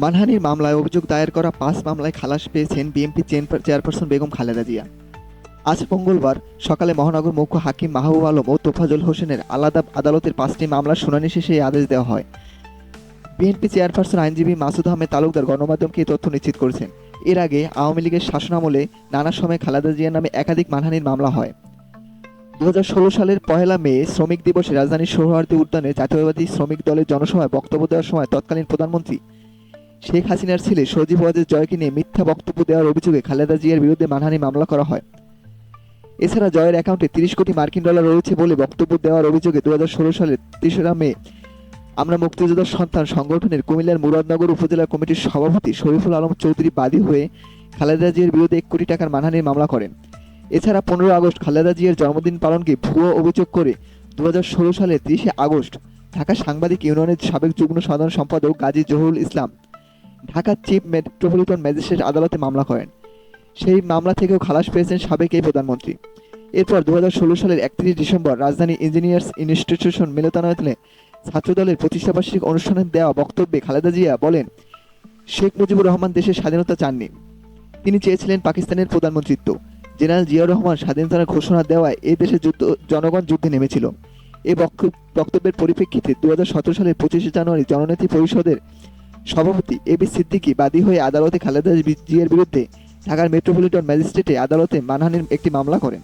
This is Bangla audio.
মানহানির মামলায় অভিযোগ দায়ের করা পাঁচ মামলায় খালাস পেয়েছেন বিএনপি চেয়ারপারসন বেগম খালেদা জিয়া। আজ মঙ্গলবার সকালে মহানগর মুখ্য হাকিম মাহবুব আলম ও তোফাজুল হোসেনের আলাদা আদালতের পাঁচটি মামলার শুনানি শেষে এই আদেশ দেওয়া হয়। বিএনপি চেয়ারপারসন আইনজীবী মাসুদ আহমেদ তালুকদার গণমাধ্যমকে এই তথ্য নিশ্চিত করেছেন। এর আগে আওয়ামী লীগের শাসনামলে নানা সময় খালেদা জিয়ার নামে একাধিক মানহানির মামলা হয়। দু হাজার ষোলো সালের পহেলা মে শ্রমিক দিবসে রাজধানীর সোহরাওয়ার্দী উদ্যানে জাতীয়বাদী শ্রমিক দলের জনসভায় বক্তব্য দেওয়ার সময় তৎকালীন প্রধানমন্ত্রী শেখ হাসিনার ছেলে সজীব ওয়াজেদ জয়কে নিয়ে মিথ্যা বক্তব্য দেওয়ার অভিযোগে খালেদা জিয়ার বিরুদ্ধে মানহানি মামলা করা হয়। এছাড়া জয়ের অ্যাকাউন্টে তিরিশ কোটি মার্কিন ডলার রয়েছে বলে বক্তব্য দেওয়ার অভিযোগে দু সালের তেসরা মে আমরা মুক্তিযোদ্ধার সন্তান সংগঠনের কুমিল্লার মুরাদনগর উপজেলা কমিটির সভাপতি শরীফুল আলম চৌধুরী বাদী হয়ে খালেদা জিয়ার বিরুদ্ধে এক কোটি টাকার মানহানির মামলা করেন। এছাড়া পনেরো আগস্ট খালেদা জিয়ার জন্মদিন পালনকে ভুয়ো অভিযোগ করে দু সালের তিরিশে আগস্ট ঢাকা সাংবাদিক ইউনিয়নের সাবেক যুগ্ম সাধারণ সম্পাদক Gazi Zahurul Islam Dhaka chief metropolitan magistrate আদালতে মামলা করেন। সেই মামলা থেকেও খালাস পেয়েছেন সাবেক এই প্রধানমন্ত্রী। এরপর দু ষোলো সালের একত্রিশ ডিসেম্বর রাজধানী ইঞ্জিনিয়ার্স ইনস্টিটিউশন মিলনায়তনে ছাত্রদলের প্রতিষ্ঠাবার্ষিক অনুষ্ঠানে দেওয়া বক্তব্যে খালেদা জিয়া বলেন, শেখ মুজিবুর রহমান দেশের স্বাধীনতা চাননি। তিনি চেয়েছিলেন পাকিস্তানের প্রধানমন্ত্রিত্ব। জেনারেল জিয়াউর রহমান স্বাধীনতার ঘোষণা দেওয়ায় এই দেশের যুদ্ধ, জনগণ যুদ্ধে নেমেছিল। এই বক্ষ- বক্তব্যের পরিপ্রেক্ষিতে দু হাজার সতেরো সালের পঁচিশে জানুয়ারি জননেত্রী পরিষদের সভাপতি এ বি সিদ্দিকি বাদী হয়ে আদালতে খালেদা জিয়ার বিরুদ্ধে ঢাকার মেট্রোপলিটন ম্যাজিস্ট্রেটে আদালতে মানহানির একটি মামলা করেন।